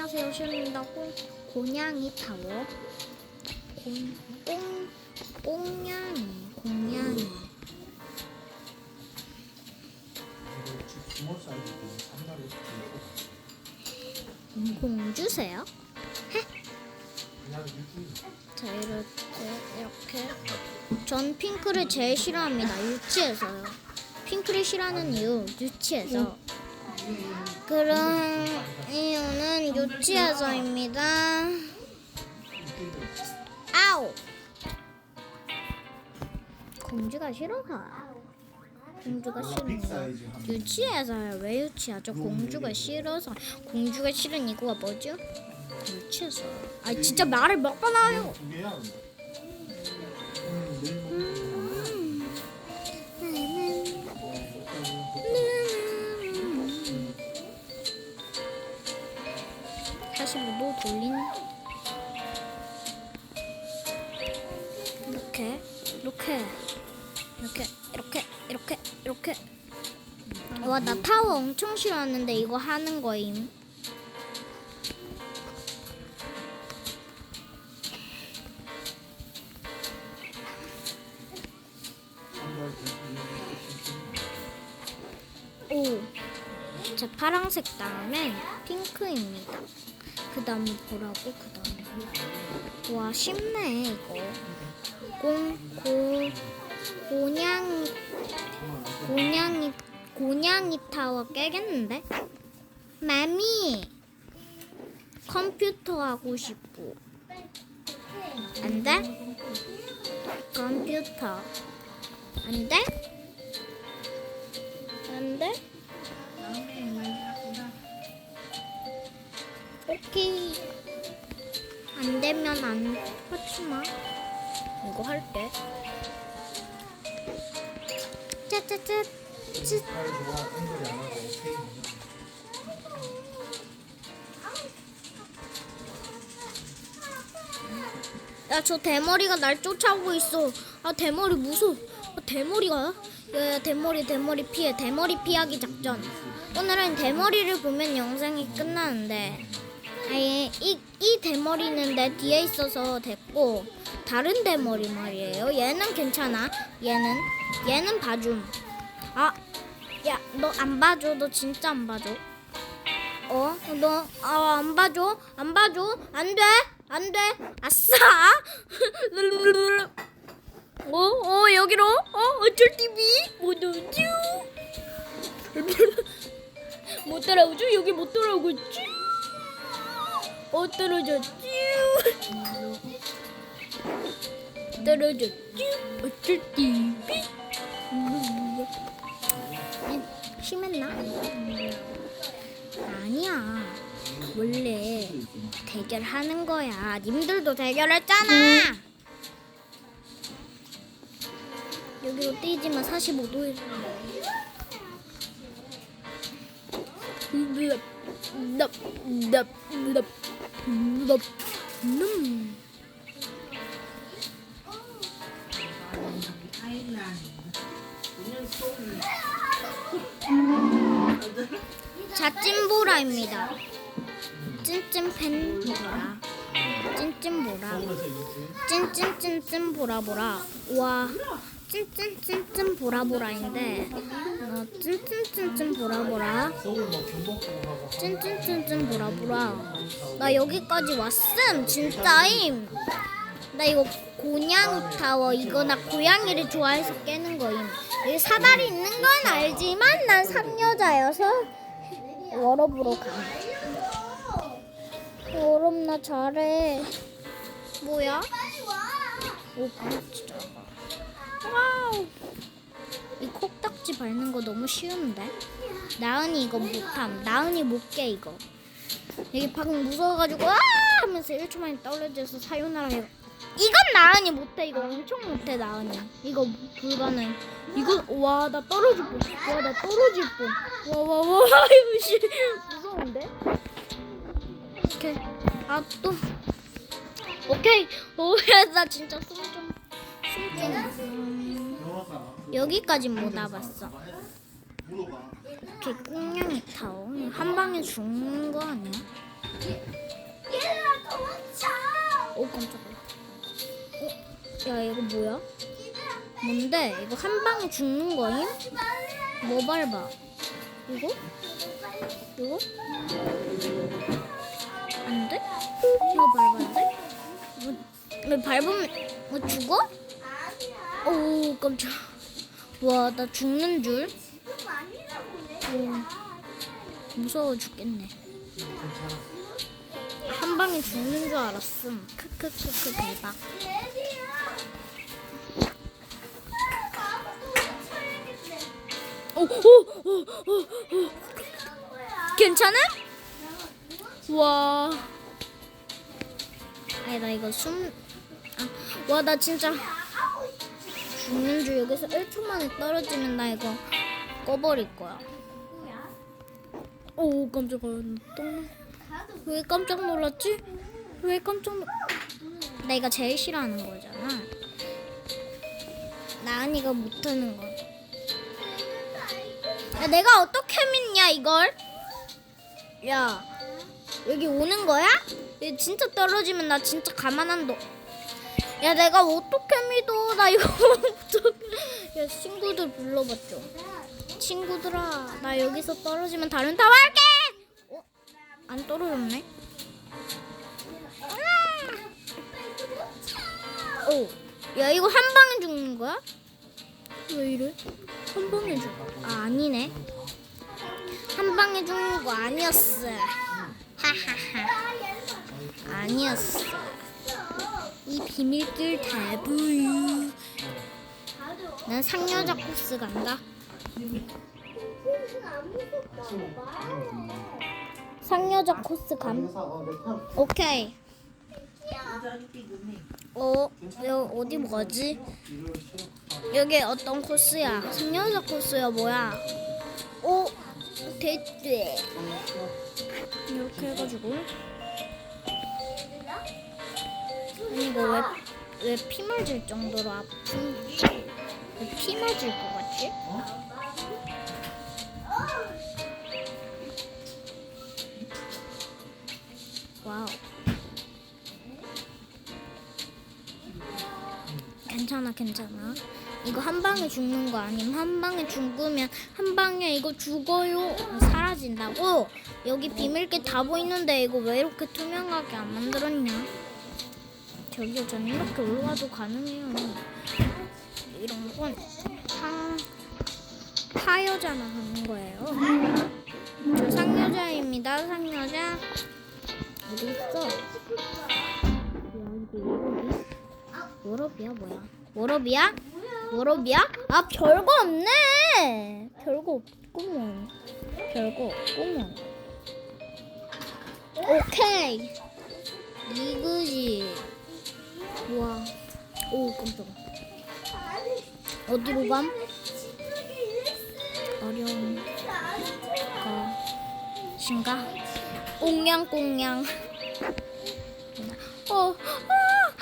안녕하세요. 시현입니다 고, 고냥이 타워 공, 꽁, 꽁냥이 공냥이. 공 주세요? 자 이렇게 이렇게. 전 핑크를 제일 싫어합니다. 유치해서요. 핑크를 싫어하는 이유 유치해서 그런 이유는 유치해서입니다. 아우! 공주가 싫어서. 공주가 싫어서. 유치해서요. 왜 유치하죠? 공주가 싫어서. 공주가 싫은 이유가 뭐죠? 유치해서. 아 진짜 말을 먹고 나요. 음. 45도 뭐 돌린? 이렇게 이렇게 이렇게 이렇게 이렇게 이렇게. 와 나 타워 엄청 싫어하는데 이거 하는 거임. 오, 제 파랑색 다음엔 핑크입니다. 그 다음에 보라고 그 다음에 와 쉽네 이거 공 고 고냥이 고냥이 고냥이 타워 깨겠는데? 마미 컴퓨터 하고 싶어 안 돼? 컴퓨터 안 돼? 야, 저 대머리가 날 쫓아오고 있어. 아, 대머리 무서워. 아, 대머리가? 야, 야, 대머리, 대머리 피해. 대머리 피하기 작전. 오늘은 대머리를 보면 영상이 끝나는데. 아예 이, 이 대머리는 내 뒤에 있어서 됐고 다른 대머리 말이에요. 얘는 괜찮아. 얘는 얘는 봐줌. 아, 야, 너 안 봐줘. 너 진짜 안 봐줘. 어? 너, 아, 안 봐줘? 안 봐줘? 안 돼? 안 돼? 아싸! 어? 어, 여기로? 어? 어쩔 TV? 못 오죠? 못 따라오죠? 여기 못 따라오겠지? 어, 떨어졌지? 떨어졌지? 어쩔 TV? 원래 대결하는 거야. 님들도 대결했잖아. 여기로 뛰지만 45도에. 음. 자찐보라입니다. 찐찐 팬 보라. 찐찐 보라. 찐찐찐찐 보라 보라. 와. 찐찐찐찐 보라 보라인데. 어, 찐찐찐찐 경복궁 하고 찐찐찐찐 보라 보라. 나 여기까지 왔음. 진짜임. 나 이거 고냥 타워 이거 나 고양이를 좋아해서 깨는 거임. 여기 사다리 있는 건 알지만 난 산여자여서 워럽으로 가. 워럽 나 잘해. 뭐야? 오 진짜. 와우. 이 콕딱지 밟는 거 너무 쉬운데? 나은이 이거 못함. 나은이 못 깨 이거. 여기 방금 무서워가지고 아 하면서 1초 만에 떨어져서 사요나라 해. 이건 나은이 못해. 이거 엄청 못해 나은이. 이거 불가능. 이거 와 나 떨어질 뻔. 와나 떨어질 뻔. 와와와 이거 씨 무서운데? 같아. 아, 또. 오케이. 오야, 나 진짜 숨 좀. 숨 좀. 여기까진 못 와봤어. 이렇게 꽁냥이 타오. 한 방에 죽는 거 아니야? 얘들아, 도망쳐! 오, 깜짝이야. 어? 야, 이거 뭐야? 뭔데? 이거 한 방에 죽는 거임? 뭐 밟아? 이거? 이거? 이거 돼? 뭐, 왜 밟으면 뭐 죽어? 오 깜짝. 와나 죽는 줄. 오, 무서워 죽겠네. 한 방에 죽는 줄 알았음. 크크크크 대박. 오, 오, 오, 오, 오. 괜찮아? 와. 아니 나 이거 숨. 아, 와나 진짜 죽는 줄 여기서 1초 만에 떨어지면 나 이거 꺼버릴 거야. 오 깜짝아 똥. 왜 깜짝 놀랐지? 왜 깜짝 놀... 내가 제일 싫어하는 거잖아. 나은이가 못하는 거. 야, 내가 어떻게 믿냐 이걸? 야, 여기 오는 거야? 얘 진짜 떨어지면 나 진짜 가만 안 둬. 야, 내가 어떻게 믿어? 나 이거 어떡해. 야, 친구들 불러봤죠. 친구들아, 나 여기서 떨어지면 다른 타워 할게. 어? 안 떨어졌네. 오, 야 이거 한 방에 죽는 거야? 왜 이래? 한 방에 죽? 아 아니네. 한 방에 죽는 거 아니었어. 하하하. 아니었어. 이다 보유. 난 상여자 코스 간다. 상여자 코스 감. 어. 오케이. 어, 여기 어디 뭐지? 여기 어떤 코스야? 상여자 코스야 뭐야? 오, 됐지. 이렇게 해가지고. 이거 왜, 왜 피 맞을 정도로 아픈지? 왜 피 맞을 것 같지? 와우. 괜찮아, 괜찮아. 이거 한 방에 죽는 거 아니면 한 방에 죽으면 한 방에 이거 죽어요 사라진다고. 여기 비밀계 다 보이는데 이거 왜 이렇게 투명하게 안 만들었냐? 저기요, 전 이렇게 올라가도 가능해요. 이런 건 상, 하여자나 하는 거예요. 저 상여자입니다, 상여자. 어디 있어? 워럽이야, 뭐야? 워럽이야? 워럽이야? 아, 별거 없네! 별거 없구먼. 별거 없구먼. 오케이! 이거지. 우와. 오, 깜짝아. 어디로 감? 어려운 것인가? 꽁냥꽁냥. 어, 아, 아,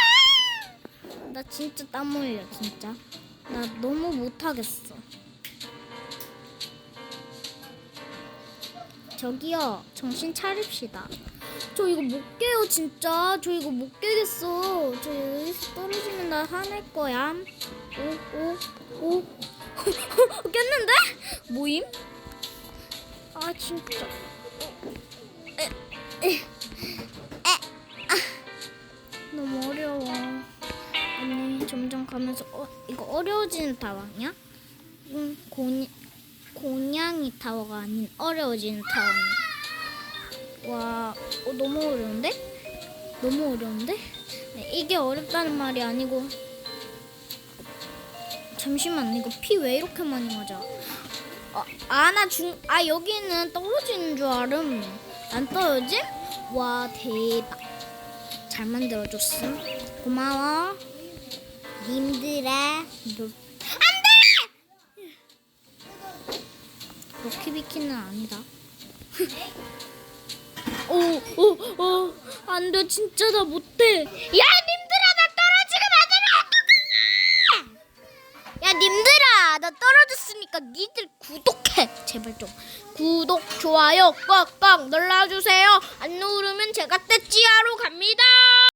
아. 나 진짜 땀 흘려, 진짜. 나 너무 못하겠어. 저기요, 정신 차립시다. 저 이거 못 깨요, 진짜. 저 이거 못 깨겠어. 저 여기서 떨어지면 나 화낼 거야. 오, 오, 오. 깼는데? 모임? 아, 진짜. 에, 에, 에, 아. 너무 어려워. 아니, 점점 가면서, 어, 이거 어려워지는 타워냐? 응, 곤, 곤양이 타워가 아닌 어려워지는 타워냐? 와, 어, 너무 어려운데? 너무 어려운데? 네, 이게 어렵다는 말이 아니고 잠시만 이거 피 왜 이렇게 많이 맞아? 어, 아나 중, 아 여기는 떨어지는 줄 알음. 안 떨어짐? 와 대박. 잘 만들어줬음. 고마워. 님들아. 너... 안돼! 로키비키는 아니다. 오, 오, 오, 안 돼, 진짜 나 못해. 야, 님들아, 나 떨어지게 만들면 어떡해! 야, 님들아, 나 떨어졌으니까 니들 구독해. 제발 좀. 구독, 좋아요, 꽉꽉 눌러주세요. 안 누르면 제가 떼찌하러